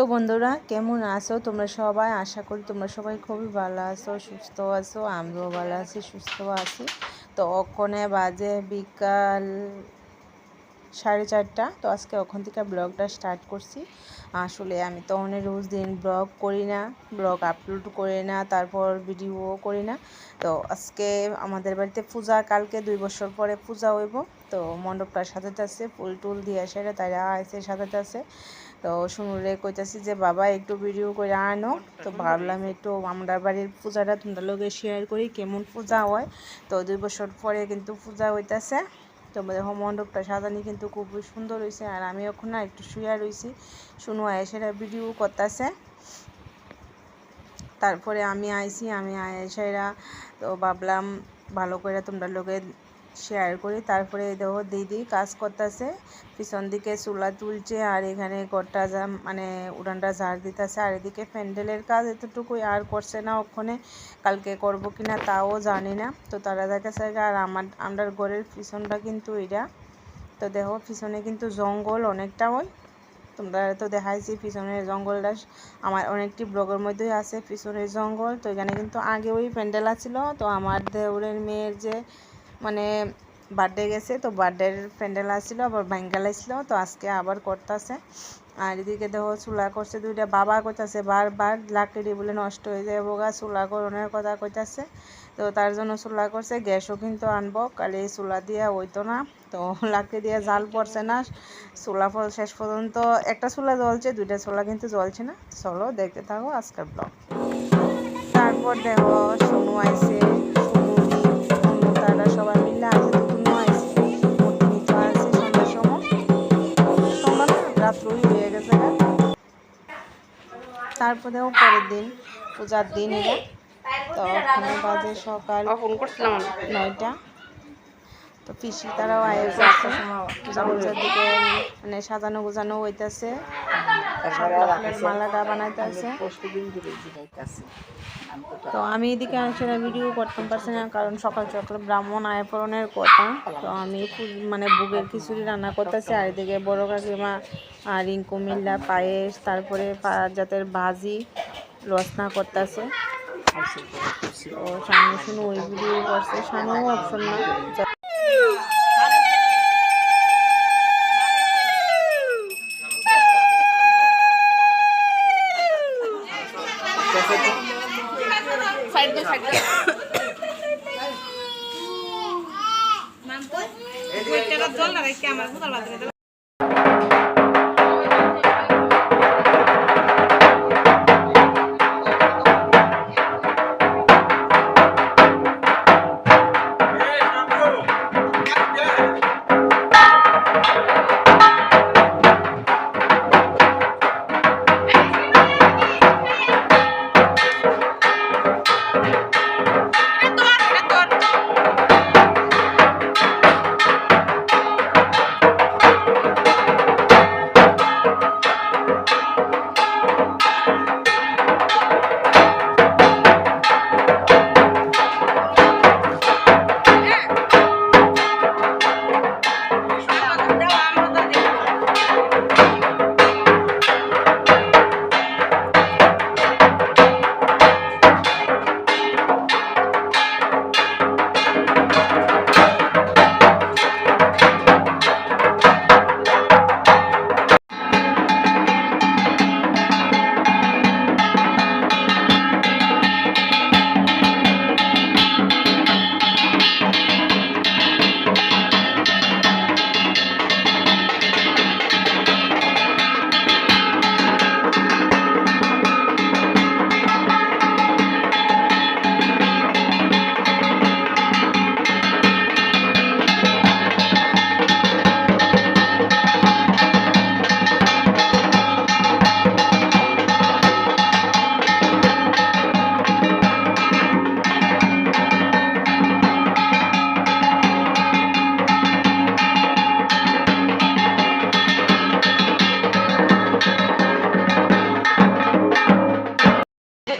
তো বন্ধুরা, কেমন আছো? তোমরা সবাই? আশা করি তোমরা সবাই খুবই ভালো আছো, সুস্থ আছো, আমিও ভালো আছি, সুস্থ আছি। তো ওখানে বাজে বিকাল সাড়ে চারটা। তো আজকে ওখান থেকে ব্লগটা স্টার্ট করছি। আসলে আমি তো অনেক রোজ দিন ব্লগ করি না, ব্লগ আপলোড করি না, তারপর ভিডিও করি না। তো আজকে আমাদের বাড়িতে পূজা, কালকে দুই বছর পরে পূজা হইব। তো মণ্ডপটা সাজাতে আছে ফুল টুল দিয়ে সেটা তারা আইসে সাজাতে আছে তো শুনুরে কইতাছি যে, বাবা, একটু ভিডিও করে আনো। তো ভাবলাম একটু আমরা বাড়ির পূজাটা তোমরা লোকে শেয়ার করি, কেমন পূজা হয়। তো দুই বছর পরে কিন্তু পূজা হইতাছে। তো দেখো মণ্ডপটা সাজানি কিন্তু খুবই সুন্দর হয়েছে আর আমি ওখানে একটু শুয়া রয়েছি শুনু সেটা ভিডিও করতেছে। তারপরে আমি আইছি, আমি আয়েসাইরা তো ভাবলাম ভালো করে তোমরা লোকে শেয়ার করি। তারপরে দেখো দিদি কাজ করতেছে। পিছন দিকে চুলা তুলছে আর এখানে ঘরটা মানে উড়ানটা ঝাড় দিতেছে। আর এদিকে প্যান্ডেলের কাজ এতটুকুই আর করছে না ওখানে। কালকে করব কিনা তাও জানি না। তো তারা দেখেছে আর আমার আমার ঘরের পিছনটা কিন্তু এটা তো দেখো পিছনে কিন্তু জঙ্গল অনেকটা ওই। তোমরা তো দেখাইছি পিছনের জঙ্গলটা। আমার অনেকটি ব্লগের মধ্যেই আছে পিছনের জঙ্গল। তো এখানে কিন্তু আগে ওই প্যান্ডেল আছিল। তো আমার দেউরের মেয়ের যে মানে বার্থডে গেছে, তো বার্থডের প্যান্ডেল আসছিল, আবার ভাঙ্গা লাগছিল, তো আজকে আবার করতেছে। আর এদিকে দেখো, চুলা করছে দুইটা, বাবা কইতাছে, বারবার লাকড়ি বলে নষ্ট হয়ে যায় বোগা, চুলা করণের কথা কইতাছে। তো তার জন্য চুলা করছে, গ্যাসও কিন্তু আনব কালি চুলা দিয়ে হইতো না। তো লাকড়ি দিয়ে জাল পড়ছে না, চুলা ফল শেষ পর্যন্ত একটা চুলা জ্বলছে, দুইটা চুলা কিন্তু জ্বলছে না। চলো দেখতে থাকো আজকের ব্লগ তারপর দেখো, সোনু আইসে না হয়ে গেছে তারপর দেখো পরের দিন পূজার দিন এটা। তো ওখানে বাজে সকাল ফোন করছিলাম নয়টা। তো পিসি তারাও আয়ে যাচ্ছে পূজা পূজার দিকে মানে সাজানো গোজানো হইতেছে। মালাটা বানাইতেছে। তো আমি এদিকে আসলে ভিডিও করতাম পারছি না কারণ সকাল সকাল ব্রাহ্মণ আয়পরণের কথা। তো আমি মানে বুকের খিচুড়ি রান্না করতেছি, আর এদিকে বড় কাকিমা আর রিঙ্কু মিল্লা, পায়েস, তারপরে জাতের ভাজি রসনা করতেছে। তো সামনে শুনে ওই ভিডিও করছে। সামনেও অপশন না।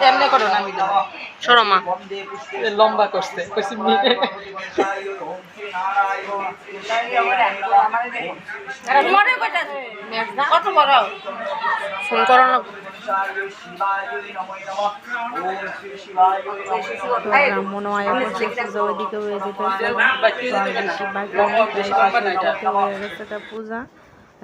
এমনি করো না সরমা এ লম্বা করছে কইছি মিলে কত বড় ফোন করো না। তো ব্রাহ্মণ আয়া করছে পূজা ওইদিকে হয়ে পূজা।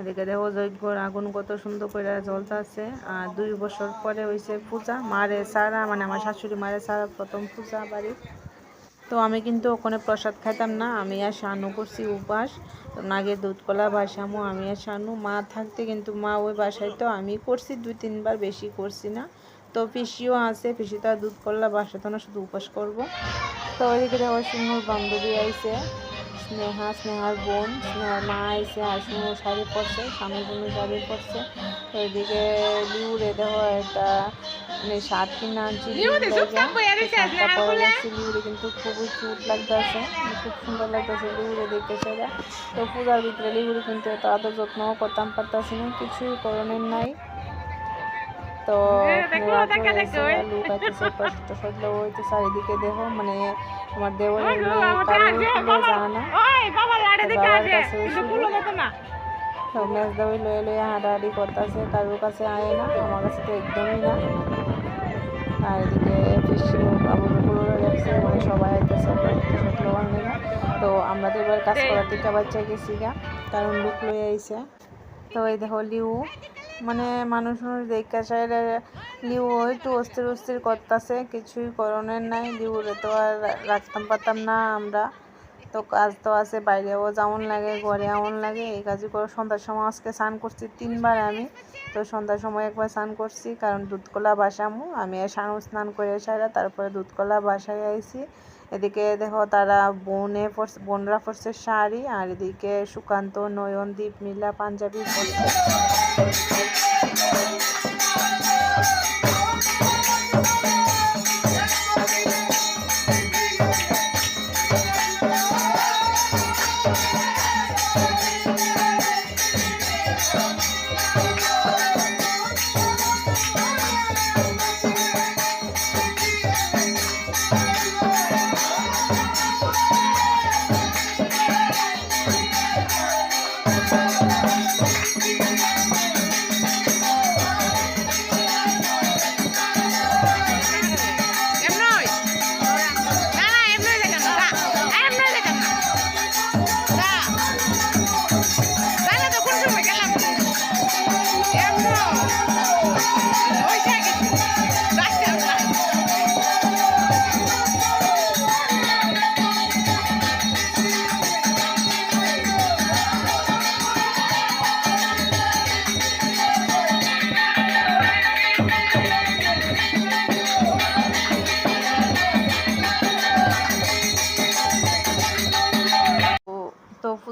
এদিকে দেখো যজ্ঞর আগুন কত সুন্দর করে জ্বলতেছে আর দুই বছর পরে হয়েছে পূজা। মারে সারা মানে আমার শাশুড়ি মারে সারা প্রথম পূজা বাড়ি। তো আমি কিন্তু ওখানে প্রসাদ খাইতাম না, আমি আর শানু করছি উপাস তো নাগের দুধ কলা বাসামো আমি আর শানু। মা থাকতে কিন্তু মা ওই বাসায় তো আমি করছি, দুই তিনবার বেশি করছি না। তো পিসিও আছে, পিসি তো দুধ কলা বাসাতো না, শুধু উপাস করব। তো ওইদিকে দেখো সিংহর বান্ধবী আইছে। স্নেহা স্নেহার বোন স্নেহার মা আইছে আর শাড়ি পরছে স্বামীর জন্য শাড়ি পরছে তো ওইদিকে লিউরে দেখো একটা মানে শার্ট কিনে আনছি লিউরে কিন্তু খুবই কিউট লাগতেছে খুব সুন্দর লাগতেছে লিউরে দেখতেছে এরা তো পূজার ভিতরে লিউরে কিন্তু এত আদর যত্নও করতাম পারতাছি না কিছুই করণের নাই। তো লুক আছে প্রসাদ সজলে ওই তো চারিদিকে দেখো মানে আমার কারও খুলে না। তো ওই লয়ে লয়ে হাঁটাহাঁটি করতেছে কারোর কাছে আয় না আমার কাছে তো একদমই না। আর এদিকে যাচ্ছে মানে সবাই আইতেছে তো আমরা তো এবার কাজ করার থেকে বাচ্চা গেছি গা কারণ লুক লয়ে আইছে। তো এই দেখো লিউ। মানে মানুষ দেখা চাই লিউ একটু অস্থির অস্থির করতেছে, কিছুই করণের নাই। লিউরে তো আর রাখতাম পারতাম না আমরা। তো কাজ তো আছে, বাইরেও যেমন লাগে, ঘরে এমন লাগে, এই কাজই করে সন্ধ্যার সময় আজকে স্নান করছি তিনবার আমি। তো সন্ধ্যার সময় একবার স্নান করছি, কারণ দুধকলা বাসামু। আমি আর সানু স্নান করে সারা তারপরে দুধকলা বাসায় আইছি। এদিকে দেখো তারা বোনে বোনরা পরছে শাড়ি আর এদিকে সুকান্ত নয়নদীপ মিলা পাঞ্জাবি পরছে।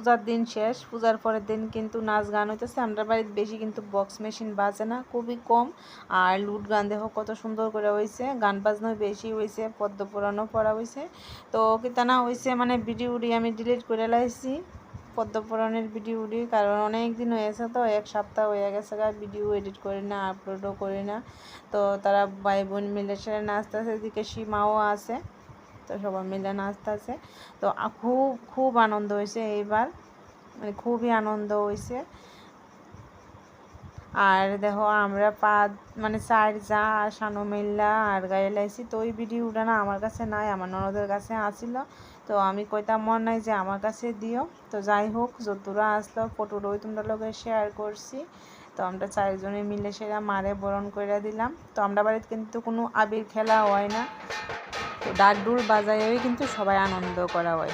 পূজার দিন শেষ, পূজার পরের দিন কিন্তু নাচ গান হইতেছে। আমরা বাড়িতে বেশি কিন্তু বক্স মেশিন বাজে না, খুবই কম। আর লুট গান দেখো কত সুন্দর করে হয়েছে গান বাজনা বেশি হয়েছে পদ্ম পুরাণও পড়া হয়েছে তো কিতানা হয়েছে মানে ভিডিও উডি আমি ডিলিট করে লাইছি, পদ্ম পুরাণের ভিডিও উডি। কারণ অনেক দিন হয়েছে তো, এক সপ্তাহ হয়ে গেছে ভিডিও এডিট করি না আপলোডও করি না। তো তারা ভাই বোন মিলে সেরে নাচতেছে, এদিকে সীমাও আছে। তো সবাই মিলে নাচতে নাচতেছে। তো খুব খুব আনন্দ হয়েছে এইবার। মানে খুবই আনন্দ হয়েছে। আর দেখো আমরা পা মানে চার যা আর সানো মিল্লা আর গায়ে লাইছি তো ওই ভিডিওটা না আমার কাছে নাই, আমার ননদের কাছে আসিল। তো আমি কইতাম, মন নাই যে আমার কাছে দিও। তো যাই হোক যতটা আসলো ফটোটা ওই তোমরা লোকে শেয়ার করছি। তো আমরা চারজনে মিলে সেরা মারে বরণ করে দিলাম। তো আমরা বাড়িতে কিন্তু কোনো আবির খেলা হয় না। ডাক ডুল কিন্তু সবাই আনন্দ করা হয়।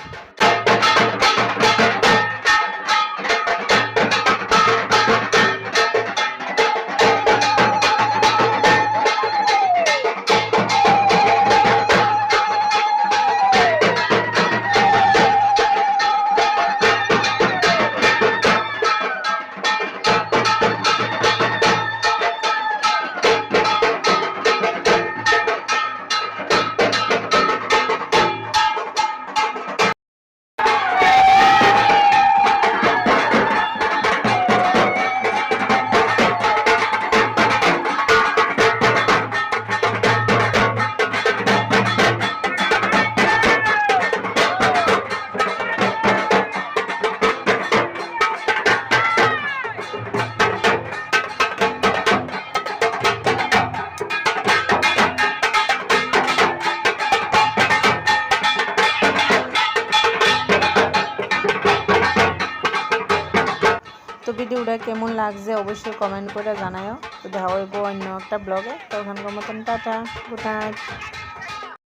কেমন লাগছে অবশ্যই কমেন্ট করে জানাও তো দেখা হইব অন্য একটা ব্লগে তো ওখানকার মতন টাটা গুড নাইট